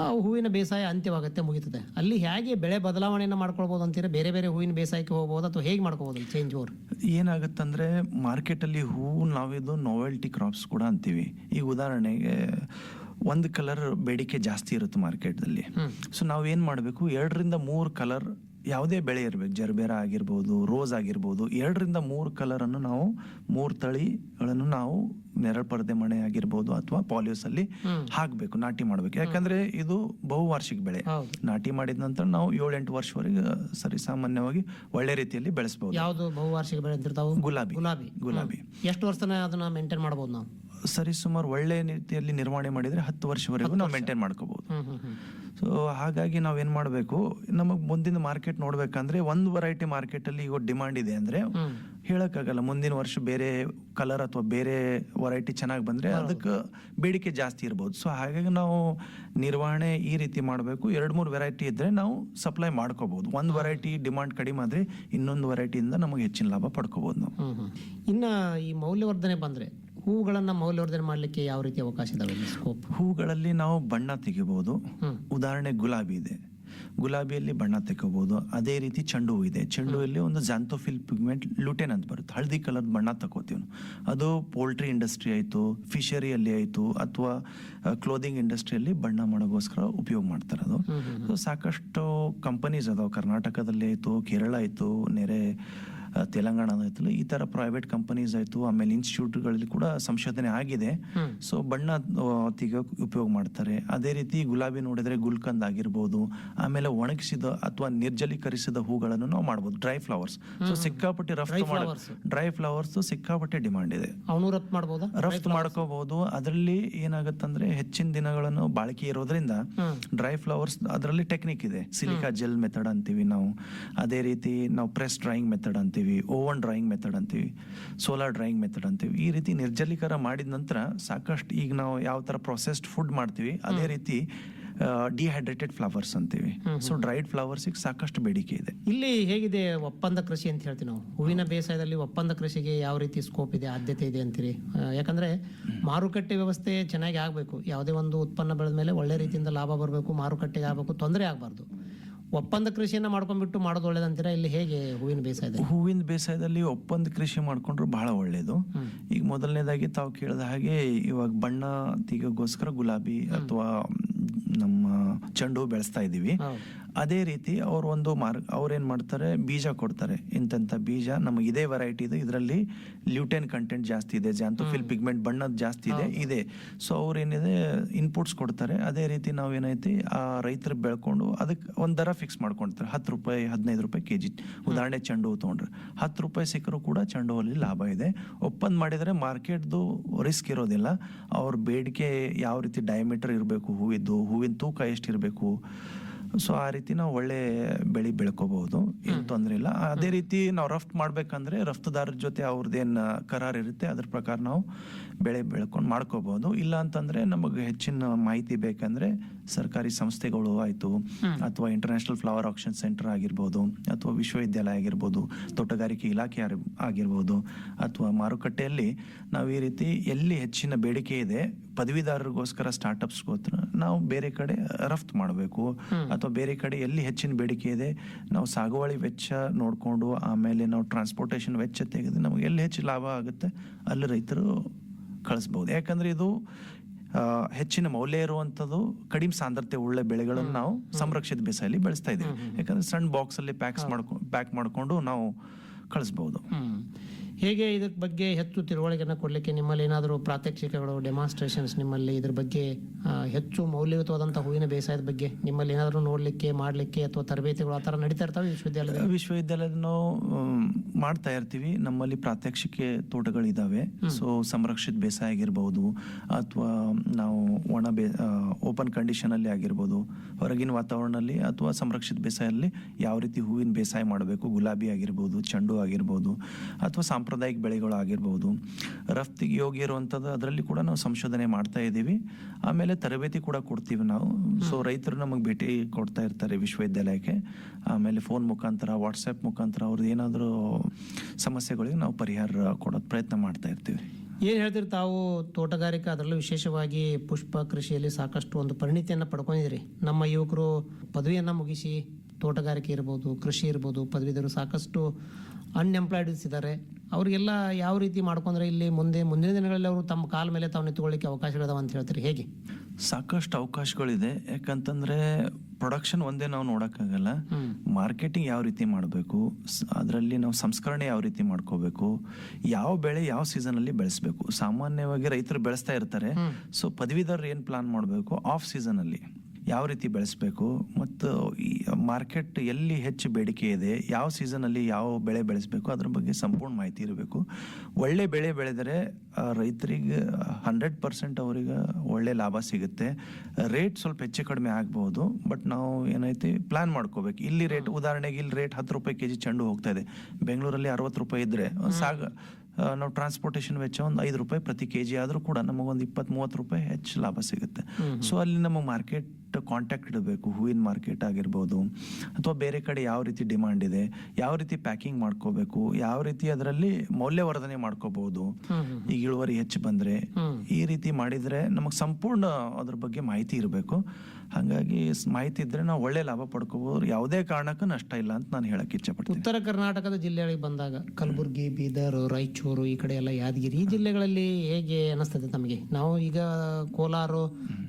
ಆ ಹೂವಿನ ಬೇಸಾಯ ಅಂತ್ಯವಾಗುತ್ತೆ ಮುಗಿತದೆ. ಅಲ್ಲಿ ಹೇಗೆ ಬೆಳೆ ಬದಲಾವಣೆಯನ್ನು ಮಾಡ್ಕೊಳ್ಬೋದು ಅಂತೀರ? ಬೇರೆ ಬೇರೆ ಹೂವಿನ ಬೇಸಾಯಕ್ಕೆ ಹೋಗ್ಬೋದು ಅಥವಾ ಹೇಗೆ ಮಾಡ್ಕೋಬೋದು ಚೇಂಜ್ ಓವರ್ ಏನಾಗುತ್ತಂದ್ರೆ ಮಾರ್ಕೆಟಲ್ಲಿ ಹೂವು ನಾವಿದು ನೋವೆಲ್ಟಿ ಕ್ರಾಪ್ಸ್ ಕೂಡ ಅಂತೀವಿ. ಈಗ ಉದಾಹರಣೆಗೆ ಒಂದು ಕಲರ್ ಬೇಡಿಕೆ ಜಾಸ್ತಿ ಇರುತ್ತೆ ಮಾರ್ಕೆಟ್ದಲ್ಲಿ. ಸೊ ನಾವು ಏನು ಮಾಡಬೇಕು? ಎರಡರಿಂದ ಮೂರು ಕಲರ್ ಯಾವುದೇ ಬೆಳೆ ಇರಬೇಕು. ಜರ್ಬೇರ ಆಗಿರ್ಬೋದು ರೋಸ್ ಆಗಿರ್ಬೋದು. ಎರಡರಿಂದ ಮೂರು ಕಲರನ್ನು ನಾವು ಮೂರು ತಳಿಗಳನ್ನು ನಾವು ನೆರಳು ಪರದೆ ಮಣೆ ಆಗಿರ್ಬೋದು ಅಥವಾ ಪಾಲಿಯೋಸ್ ಅಲ್ಲಿ ಹಾಕಬೇಕು ನಾಟಿ ಮಾಡಬೇಕು. ಯಾಕಂದ್ರೆ ಇದು ಬಹುವಾರ್ಷಿಕ ಬೆಳೆ. ನಾಟಿ ಮಾಡಿದ ನಂತರ ನಾವು ಏಳೆಂಟು ವರ್ಷವರೆಗೆ ಸರಿ ಸಾಮಾನ್ಯವಾಗಿ ಒಳ್ಳೆ ರೀತಿಯಲ್ಲಿ ಬೆಳೆಸಬಹುದು ಯಾವುದು ಬಹುವಾರ್ಷಿಕ ಬೆಳೆ ಅಂತಿರ್ತಾವು? ಗುಲಾಬಿ. ಗುಲಾಬಿ. ಗುಲಾಬಿ. ಎಷ್ಟು ವರ್ಷ ಅದನ್ನ ಮೇಂಟೈನ್ ಮಾಡಬಹುದು ನಾವು? ಸರಿ ಸುಮಾರು ಒಳ್ಳೆ ರೀತಿಯಲ್ಲಿ ನಿರ್ವಹಣೆ ಮಾಡಿದರೆ ಹತ್ತು ವರ್ಷವರೆಗೂ ನಾವು ಮೇಂಟೈನ್ ಮಾಡ್ಕೋಬೋದು. ಸೊ ಹಾಗಾಗಿ ನಾವೇನು ಮಾಡಬೇಕು? ನಮಗೆ ಮುಂದಿನ ಮಾರ್ಕೆಟ್ ನೋಡಬೇಕಂದ್ರೆ ಒಂದು ವೆರೈಟಿ ಮಾರ್ಕೆಟಲ್ಲಿ ಈಗ ಡಿಮಾಂಡ್ ಇದೆ ಅಂದರೆ ಹೇಳೋಕ್ಕಾಗಲ್ಲ ಮುಂದಿನ ವರ್ಷ ಬೇರೆ ಕಲರ್ ಅಥವಾ ಬೇರೆ ವೆರೈಟಿ ಚೆನ್ನಾಗಿ ಬಂದರೆ ಅದಕ್ಕೆ ಬೇಡಿಕೆ ಜಾಸ್ತಿ ಇರ್ಬೋದು. ಸೊ ಹಾಗಾಗಿ ನಾವು ನಿರ್ವಹಣೆ ಈ ರೀತಿ ಮಾಡಬೇಕು. ಎರಡು ಮೂರು ವೆರೈಟಿ ಇದ್ದರೆ ನಾವು ಸಪ್ಲೈ ಮಾಡ್ಕೋಬೋದು. ಒಂದು ವೆರೈಟಿ ಡಿಮಾಂಡ್ ಕಡಿಮೆ ಆದರೆ ಇನ್ನೊಂದು ವೆರೈಟಿಯಿಂದ ನಮಗೆ ಹೆಚ್ಚಿನ ಲಾಭ ಪಡ್ಕೋಬೋದು ನಾವು. ಇನ್ನ ಈ ಮೌಲ್ಯವರ್ಧನೆ ಬಂದ್ರೆ ಹೂಗಳನ್ನ ಮೌಲ್ಯವರ್ಧನೆ ಮಾಡಲಿಕ್ಕೆ ಯಾವ ರೀತಿ ಅವಕಾಶ ಇದಾವೆ ಸ್ಕೋಪ್ ಹೂಗಳಲ್ಲಿ ನಾವು ಬಣ್ಣ ತೆಗಿಬಹುದು ಉದಾಹರಣೆ ಗುಲಾಬಿ ಇದೆ. ಗುಲಾಬಿಯಲ್ಲಿ ಬಣ್ಣ ತೆಕ್ಕೋಬಹುದು ಅದೇ ರೀತಿ ಚೆಂಡು ಹೂ ಇದೆ. ಚೆಂಡು ಹೂವಲ್ಲಿ ಒಂದು ಜಾಂತೋಫಿಲ್ ಪಿಗ್ಮೆಂಟ್ ಲುಟೆನ್ ಅಂತ ಬರುತ್ತೆ. ಹಳದಿ ಕಲರ್ ಬಣ್ಣ ತಕೋತೀವಿ ಅದು ಪೋಲ್ಟ್ರಿ ಇಂಡಸ್ಟ್ರಿ ಆಯಿತು ಫಿಶರಿಯಲ್ಲಿ ಆಯಿತು ಅಥವಾ ಕ್ಲೋದಿಂಗ್ ಇಂಡಸ್ಟ್ರಿಯಲ್ಲಿ ಬಣ್ಣ ಮಾಡೋಗೋಸ್ಕರ ಉಪಯೋಗ ಮಾಡ್ತಾರೆ ಅದು. ಸೊ ಸಾಕಷ್ಟು ಕಂಪನೀಸ್ ಅದಾವ. ಕರ್ನಾಟಕದಲ್ಲಿ ಆಯಿತು ಕೇರಳ ಆಯಿತು ನೆರೆ ತೆಲಂಗಾಣ ಆಯ್ತು ಈ ತರ ಪ್ರೈವೇಟ್ ಕಂಪನೀಸ್ ಆಯಿತು ಆಮೇಲೆ ಇನ್ಸ್ಟಿಟ್ಯೂಟ್ಗಳಲ್ಲಿ ಕೂಡ ಸಂಶೋಧನೆ ಆಗಿದೆ. ಸೊ ಬಣ್ಣ ಆ, ಉಪಯೋಗ ಮಾಡ್ತಾರೆ. ಅದೇ ರೀತಿ ಗುಲಾಬಿ ನೋಡಿದ್ರೆ ಗುಲ್ಕಂದ್ ಆಗಿರ್ಬೋದು ಆಮೇಲೆ ಒಣಗಿಸಿದ ಅಥವಾ ನಿರ್ಜಲೀಕರಿಸಿದ ಹೂಗಳನ್ನು ನಾವು ಮಾಡ್ಬೋದು ಡ್ರೈ ಫ್ಲವರ್ಸ್ ಸೊ ಸಿಕ್ಕಾಪಟ್ಟೆ ರಫ್ತು ಮಾಡ ಡ್ರೈ ಫ್ಲವರ್ಸ್ ಸಿಕ್ಕಾಪಟ್ಟೆ ಡಿಮಾಂಡ್ ಇದೆ. ರಫ್ತು ಮಾಡ್ಕೋಬಹುದು ಅದರಲ್ಲಿ ಏನಾಗುತ್ತಂದ್ರೆ ಹೆಚ್ಚಿನ ದಿನಗಳನ್ನು ಬಾಳಿಕೆ ಇರೋದ್ರಿಂದ ಡ್ರೈ ಫ್ಲವರ್ಸ್ ಅದರಲ್ಲಿ ಟೆಕ್ನಿಕ್ ಇದೆ. ಸಿಲಿಕಾ ಜೆಲ್ ಮೆಥಡ್ ಅಂತೀವಿ ನಾವು. ಅದೇ ರೀತಿ ನಾವು ಪ್ರೆಸ್ ಡ್ರೈಯಿಂಗ್ ಮೆಥಡ್ ಅಂತೀವಿ. ಅಂತೀವಿ ಓವನ್ ಡ್ರಾಯಿಂಗ್ ಮೆಥಡ್ ಅಂತೀವಿ ಸೋಲಾರ್ ಡ್ರಾಯಿಂಗ್ ಮೆಥಡ್ ಅಂತೀವಿ. ಈ ರೀತಿ ನಿರ್ಜಲೀಕರ ಮಾಡಿದ ನಂತರ ಸಾಕಷ್ಟು ಈಗ ನಾವು ಯಾವ ಥರ ಪ್ರೊಸೆಸ್ಡ್ ಫುಡ್ ಮಾಡ್ತೀವಿ ಅದೇ ರೀತಿ ಡಿಹೈಡ್ರೇಟೆಡ್ ಫ್ಲವರ್ಸ್ ಅಂತೀವಿ. ಸೊ ಡ್ರೈಡ್ ಫ್ಲವರ್ಸಿಗೆ ಸಾಕಷ್ಟು ಬೇಡಿಕೆ ಇದೆ. ಇಲ್ಲಿ ಹೇಗಿದೆ ಒಪ್ಪಂದ ಕೃಷಿ ಅಂತ ಹೇಳ್ತೀವಿ ನಾವು. ಹೂವಿನ ಬೇಸಾಯದಲ್ಲಿ ಒಪ್ಪಂದ ಕೃಷಿಗೆ ಯಾವ ರೀತಿ ಸ್ಕೋಪ್ ಇದೆ ಆದ್ಯತೆ ಇದೆ ಅಂತೀರಿ? ಯಾಕಂದ್ರೆ ಮಾರುಕಟ್ಟೆ ವ್ಯವಸ್ಥೆ ಚೆನ್ನಾಗಿ ಆಗಬೇಕು. ಯಾವುದೇ ಒಂದು ಉತ್ಪನ್ನ ಬೆಳೆದ ಮೇಲೆ ಒಳ್ಳೆ ರೀತಿಯಿಂದ ಲಾಭ ಬರಬೇಕು ಮಾರುಕಟ್ಟೆಗೆ ಆಗಬೇಕು ತೊಂದರೆ ಆಗಬಾರ್ದು. ಒಪ್ಪಂದ ಕೃಷಿಯನ್ನ ಮಾಡ್ಕೊಂಡ್ಬಿಟ್ಟು ಮಾಡೋದು ಒಳ್ಳೇದಂತೀರಾ ಇಲ್ಲಿ ಹೇಗೆ ಹೂವಿನ ಬೇಸಾಯ ಹೂವಿನ ಬೇಸಾಯದಲ್ಲಿ ಒಪ್ಪಂದ ಕೃಷಿ ಮಾಡ್ಕೊಂಡ್ರು ಬಹಳ ಒಳ್ಳೇದು. ಈಗ ಮೊದಲನೇದಾಗಿ ತಾವು ಕೇಳಿದ ಹಾಗೆ ಇವಾಗ ಬಣ್ಣ ತೆಗೆಗೋಸ್ಕರ ಗುಲಾಬಿ ಅಥವಾ ನಮ್ಮ ಚೆಂಡು ಹೂ ಬೆಳೆಸ್ತಾ ಇದ್ದೀವಿ. ಅದೇ ರೀತಿ ಅವ್ರು ಒಂದು ಮಾರ್ ಅವ್ರೇನು ಮಾಡ್ತಾರೆ? ಬೀಜ ಕೊಡ್ತಾರೆ. ಇಂಥ ಬೀಜ ನಮಗೆ ಇದೇ ವೆರೈಟಿ ಇದೆ. ಇದರಲ್ಲಿ ಲ್ಯೂಟೆನ್ ಕಂಟೆಂಟ್ ಜಾಸ್ತಿ ಇದೆ. ಜಾಂತೋಫಿಲ್ ಪಿಗ್ಮೆಂಟ್ ಬಣ್ಣದ ಜಾಸ್ತಿ ಇದೆ ಇದೆ. ಸೊ ಅವ್ರೇನಿದೆ ಇನ್ಪುಟ್ಸ್ ಕೊಡ್ತಾರೆ. ಅದೇ ರೀತಿ ನಾವು ಏನೈತಿ ಆ ರೈತರು ಬೆಳ್ಕೊಂಡು ಅದಕ್ಕೆ ಒಂದು ದರ ಫಿಕ್ಸ್ ಮಾಡ್ಕೊಳ್ತಾರೆ ಹತ್ತು ರೂಪಾಯಿ ಹದಿನೈದು ರೂಪಾಯಿ ಕೆ ಜಿ ಉದಾಹರಣೆ ಚೆಂಡು ಹೂ ತೊಗೊಂಡ್ರೆ. ಹತ್ತು ರೂಪಾಯಿ ಸಿಕ್ಕರೂ ಕೂಡ ಚೆಂಡು ಹೂವಲ್ಲಿ ಲಾಭ ಇದೆ. ಒಪ್ಪಂದ ಮಾಡಿದರೆ ಮಾರ್ಕೆಟ್ದು ರಿಸ್ಕ್ ಇರೋದಿಲ್ಲ. ಅವ್ರ ಬೇಡಿಕೆ ಯಾವ ರೀತಿ ಡಯಾಮೀಟರ್ ಇರಬೇಕು ಹೂವಿದ್ದು ಹೂವಿನ ತೂಕ ಎಷ್ಟಿರಬೇಕು ಸೊ ಆ ರೀತಿ ನಾವು ಒಳ್ಳೆ ಬೆಳೆ ಬೆಳ್ಕೋಬಹುದು ಏನು ತೊಂದರೆ ಇಲ್ಲ. ಅದೇ ರೀತಿ ನಾವು ರಫ್ತು ಮಾಡ್ಬೇಕಂದ್ರೆ ರಫ್ತುದಾರರ ಜೊತೆ ಅವ್ರದ್ದೇನು ಕರಾರ್ ಇರುತ್ತೆ. ಅದ್ರ ಪ್ರಕಾರ ನಾವು ಬೆಳೆ ಬೆಳ್ಕೊಂಡು ಮಾಡ್ಕೋಬಹುದು ಇಲ್ಲ ಅಂತಂದ್ರೆ ನಮಗೆ ಹೆಚ್ಚಿನ ಮಾಹಿತಿ ಬೇಕಂದ್ರೆ ಸರ್ಕಾರಿ ಸಂಸ್ಥೆಗಳು ಆಯಿತು ಅಥವಾ ಇಂಟರ್ನ್ಯಾಷನಲ್ ಫ್ಲವರ್ ಆಕ್ಷನ್ ಸೆಂಟರ್ ಆಗಿರ್ಬೋದು ಅಥವಾ ವಿಶ್ವವಿದ್ಯಾಲಯ ಆಗಿರ್ಬೋದು ತೋಟಗಾರಿಕೆ ಇಲಾಖೆ ಆಗಿರ್ಬೋದು ಅಥವಾ ಮಾರುಕಟ್ಟೆಯಲ್ಲಿ ನಾವು ಈ ರೀತಿ ಎಲ್ಲಿ ಹೆಚ್ಚಿನ ಬೇಡಿಕೆ ಇದೆ ಪದವೀಧರರಿಗೋಸ್ಕರ ಸ್ಟಾರ್ಟಪ್ಸ್ಗೋಸ್ಕರ ನಾವು ಬೇರೆ ಕಡೆ ರಫ್ತು ಮಾಡಬೇಕು. ಅಥವಾ ಬೇರೆ ಕಡೆ ಎಲ್ಲಿ ಹೆಚ್ಚಿನ ಬೇಡಿಕೆ ಇದೆ ನಾವು ಸಾಗುವಳಿ ವೆಚ್ಚ ನೋಡಿಕೊಂಡು ಆಮೇಲೆ ನಾವು ಟ್ರಾನ್ಸ್ಪೋರ್ಟೇಷನ್ ವೆಚ್ಚ ತೆಗೆದು ನಮಗೆ ಎಲ್ಲಿ ಹೆಚ್ಚು ಲಾಭ ಆಗುತ್ತೆ ಅಲ್ಲಿ ರೈತರು ಕಳಿಸ್ಬೋದು. ಯಾಕಂದ್ರೆ ಇದು ಹೆಚ್ಚಿನ ಮೌಲ್ಯ ಇರುವಂಥದ್ದು ಕಡಿಮೆ ಸಾಂದ್ರತೆ ಉಳ್ಳ ಬೆಳೆಗಳನ್ನು ನಾವು ಸಂರಕ್ಷಿತ ಬೇಸಾಯಲ್ಲಿ ಬೆಳೆಸ್ತಾ ಇದ್ದೀವಿ. ಯಾಕಂದ್ರೆ ಸಣ್ಣ ಬಾಕ್ಸ್ ಅಲ್ಲಿ ಪ್ಯಾಕ್ಸ್ ಮಾಡ್ಕೊಂಡು ಪ್ಯಾಕ್ ಮಾಡಿಕೊಂಡು ನಾವು ಕಳಿಸ್ಬೋದು. ಹೇಗೆ ಇದ್ರ ಬಗ್ಗೆ ಹೆಚ್ಚು ತಿಳುವಳಿಕೆಯನ್ನು ಕೊಡಲಿಕ್ಕೆ ನಿಮ್ಮಲ್ಲಿ ಏನಾದರೂ ಪ್ರಾತ್ಯಕ್ಷಿಕೆಗಳು ಡೆಮಾನ್ಸ್ಟ್ರೇಷನ್ಸ್ ನಿಮ್ಮಲ್ಲಿ ಇದ್ರ ಬಗ್ಗೆ ಹೆಚ್ಚು ಮೌಲ್ಯಯುತವಾದಂಥ ಹೂವಿನ ಬೇಸಾಯದ ಬಗ್ಗೆ ನಿಮ್ಮಲ್ಲಿ ಏನಾದರೂ ನೋಡಲಿಕ್ಕೆ ಮಾಡಲಿಕ್ಕೆ ಅಥವಾ ತರಬೇತಿಗಳು ಆ ಥರ ನಡೀತಾ ಇರ್ತಾವೆ ವಿಶ್ವವಿದ್ಯಾಲಯ ವಿಶ್ವವಿದ್ಯಾಲಯದ ನಾವು ಮಾಡ್ತಾ ಇರ್ತೀವಿ. ನಮ್ಮಲ್ಲಿ ಪ್ರಾತ್ಯಕ್ಷಿಕೆ ತೋಟಗಳಿದ್ದಾವೆ ಸೊ ಸಂರಕ್ಷಿತ ಬೇಸಾಯ ಆಗಿರ್ಬೋದು ಅಥವಾ ನಾವು ಒಣ ಬೇ ಓಪನ್ ಕಂಡೀಷನಲ್ಲಿ ಆಗಿರ್ಬೋದು ಹೊರಗಿನ ವಾತಾವರಣದಲ್ಲಿ ಅಥವಾ ಸಂರಕ್ಷಿತ ಬೇಸಾಯಲ್ಲಿ ಯಾವ ರೀತಿ ಹೂವಿನ ಬೇಸಾಯ ಮಾಡಬೇಕು ಗುಲಾಬಿ ಆಗಿರ್ಬೋದು ಚೆಂಡು ಆಗಿರ್ಬೋದು ಅಥವಾ ಸಾಂಪ್ರದಾಯಿಕ ಬೆಳೆಗಳು ಆಗಿರ್ಬೋದು ರಫ್ತಿಗೆ ಯೋಗ್ಯ ಇರುವಂಥದ್ದು ಅದರಲ್ಲಿ ಕೂಡ ನಾವು ಸಂಶೋಧನೆ ಮಾಡ್ತಾ ಇದ್ದೀವಿ. ಆಮೇಲೆ ತರಬೇತಿ ಕೂಡ ಕೊಡ್ತೀವಿ ನಾವು. ಸೊ ರೈತರು ನಮಗೆ ಭೇಟಿ ಕೊಡ್ತಾ ಇರ್ತಾರೆ ವಿಶ್ವವಿದ್ಯಾಲಯಕ್ಕೆ. ಆಮೇಲೆ ಫೋನ್ ಮುಖಾಂತರ ವಾಟ್ಸಪ್ ಮುಖಾಂತರ ಅವ್ರದ್ದು ಏನಾದರೂ ಸಮಸ್ಯೆಗಳಿಗೆ ನಾವು ಪರಿಹಾರ ಕೊಡೋದು ಪ್ರಯತ್ನ ಮಾಡ್ತಾ ಇರ್ತೀವಿ. ಏನು ಹೇಳ್ತೀರಿ ತಾವು? ತೋಟಗಾರಿಕೆ ಅದರಲ್ಲೂ ವಿಶೇಷವಾಗಿ ಪುಷ್ಪ ಕೃಷಿಯಲ್ಲಿ ಸಾಕಷ್ಟು ಒಂದು ಪರಿಣಿತಿಯನ್ನು ಪಡ್ಕೊಂಡಿದ್ದೀರಿ. ನಮ್ಮ ಯುವಕರು ಪದವಿಯನ್ನು ಮುಗಿಸಿ ತೋಟಗಾರಿಕೆ ಇರ್ಬೋದು ಕೃಷಿ ಇರ್ಬೋದು ಪದವೀಧರು ಸಾಕಷ್ಟು ಅನ್ಎಂಪ್ಲಾಯ್ಡ್ಸ್ ಇದ್ದಾರೆ ಅವರಿಗೆಲ್ಲ ಯಾವ ರೀತಿ ಮಾಡ್ಕೊಂಡ್ರೆ ಇಲ್ಲಿ ಮುಂದೆ ಮುಂದಿನ ದಿನಗಳಲ್ಲಿ ಅವರು ತಮ್ಮ ಕಾಲ ಮೇಲೆ ತಾವು ನಿಂತ್ಕೊಳ್ಳಿಕ್ಕೆ ಅವಕಾಶಗಳಿದಾವೆ ಅಂತ ಹೇಳ್ತೀರಿ? ಹೇಗೆ? ಸಾಕಷ್ಟು ಅವಕಾಶಗಳಿದೆ. ಯಾಕಂತಂದ್ರೆ ಪ್ರೊಡಕ್ಷನ್ ಒಂದೇ ನಾವು ನೋಡೋಕ್ಕಾಗಲ್ಲ. ಮಾರ್ಕೆಟಿಂಗ್ ಯಾವ ರೀತಿ ಮಾಡಬೇಕು? ಅದರಲ್ಲಿ ನಾವು ಸಂಸ್ಕರಣೆ ಯಾವ ರೀತಿ ಮಾಡ್ಕೋಬೇಕು? ಯಾವ ಬೆಳೆ ಯಾವ ಸೀಸನಲ್ಲಿ ಬೆಳೆಸಬೇಕು? ಸಾಮಾನ್ಯವಾಗಿ ರೈತರು ಬೆಳೆಸ್ತಾ ಇರ್ತಾರೆ. ಸೊ ಪದವೀಧರರು ಏನು ಪ್ಲಾನ್ ಮಾಡಬೇಕು? ಆಫ್ ಸೀಸನಲ್ಲಿ ಯಾವ ರೀತಿ ಬೆಳೆಸಬೇಕು? ಮತ್ತು ಈ ಮಾರ್ಕೆಟ್ ಎಲ್ಲಿ ಹೆಚ್ಚು ಬೇಡಿಕೆ ಇದೆ? ಯಾವ ಸೀಸನಲ್ಲಿ ಯಾವ ಬೆಳೆ ಬೆಳೆಸಬೇಕು? ಅದ್ರ ಬಗ್ಗೆ ಸಂಪೂರ್ಣ ಮಾಹಿತಿ ಇರಬೇಕು. ಒಳ್ಳೆ ಬೆಳೆ ಬೆಳೆದರೆ ರೈತರಿಗೆ ಹಂಡ್ರೆಡ್ ಪರ್ಸೆಂಟ್ ಅವರಿಗೆ ಒಳ್ಳೆ ಲಾಭ ಸಿಗುತ್ತೆ. ರೇಟ್ ಸ್ವಲ್ಪ ಹೆಚ್ಚು ಕಡಿಮೆ ಆಗ್ಬೋದು. ಬಟ್ ನಾವು ಏನೈತಿ ಪ್ಲ್ಯಾನ್ ಮಾಡ್ಕೋಬೇಕು. ಇಲ್ಲಿ ರೇಟ್ ಉದಾಹರಣೆಗೆ ಇಲ್ಲಿ ರೇಟ್ ಹತ್ತು ರೂಪಾಯಿ ಕೆ ಜಿ ಚೆಂಡು ಹೋಗ್ತಾ ಇದೆ. ಬೆಂಗಳೂರಲ್ಲಿ ಅರವತ್ತು ರೂಪಾಯಿ ಇದ್ದರೆ ಸಾಗ ನಾವು ಟ್ರಾನ್ಸ್ಪೋರ್ಟೇಷನ್ ವೆಚ್ಚ ಒಂದು ಐದು ರೂಪಾಯಿ ಪ್ರತಿ ಕೆ ಜಿ ಆದರೂ ಕೂಡ ನಮಗೊಂದು ಇಪ್ಪತ್ತು ಮೂವತ್ತು ರೂಪಾಯಿ ಹೆಚ್ಚು ಲಾಭ ಸಿಗುತ್ತೆ. ಸೊ ಅಲ್ಲಿ ನಮ್ಮ ಮಾರ್ಕೆಟ್ ಕಾಂಟ್ಯಾಕ್ಟ್ ಇಡಬೇಕು. ಹೂವಿನ ಮಾರ್ಕೆಟ್ ಆಗಿರ್ಬೋದು ಅಥವಾ ಬೇರೆ ಕಡೆ ಯಾವ ರೀತಿ ಡಿಮಾಂಡ್ ಇದೆ ಯಾವ ರೀತಿ ಪ್ಯಾಕಿಂಗ್ ಮಾಡ್ಕೋಬೇಕು ಯಾವ ರೀತಿ ಅದರಲ್ಲಿ ಮೌಲ್ಯವರ್ಧನೆ ಮಾಡ್ಕೋಬಹುದು ಈಗ ಇಳುವರಿ ಹೆಚ್ಚು ಬಂದ್ರೆ ಈ ರೀತಿ ಮಾಡಿದ್ರೆ ನಮಗೆ ಸಂಪೂರ್ಣ ಅದ್ರ ಬಗ್ಗೆ ಮಾಹಿತಿ ಇರಬೇಕು. ಹಾಗಾಗಿ ಮಾಹಿತಿ ಇದ್ರೆ ನಾವು ಒಳ್ಳೆ ಲಾಭ ಪಡ್ಕೋಬಹುದು ಯಾವುದೇ ಕಾರಣಕ್ಕೂ ನಷ್ಟ ಇಲ್ಲ ಅಂತ ನಾನು ಹೇಳಕ್ ಇಚ್ಛಪಡ್ತೀನಿ ಉತ್ತರ ಕರ್ನಾಟಕದ ಜಿಲ್ಲೆಗಳಿಗೆ ಬಂದಾಗ ಕಲಬುರಗಿ ಬೀದರ್ ರಾಯಚೂರು ಈ ಕಡೆ ಎಲ್ಲ ಯಾದಗಿರಿ ಈ ಜಿಲ್ಲೆಗಳಲ್ಲಿ ಹೇಗೆ ಅನಿಸ್ತದೆ ತಮಗೆ? ನಾವು ಈಗ ಕೋಲಾರ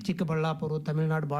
ಚಿಕ್ಕಬಳ್ಳಾಪುರ ತಮಿಳುನಾಡು ಬಾರ್ಡರ್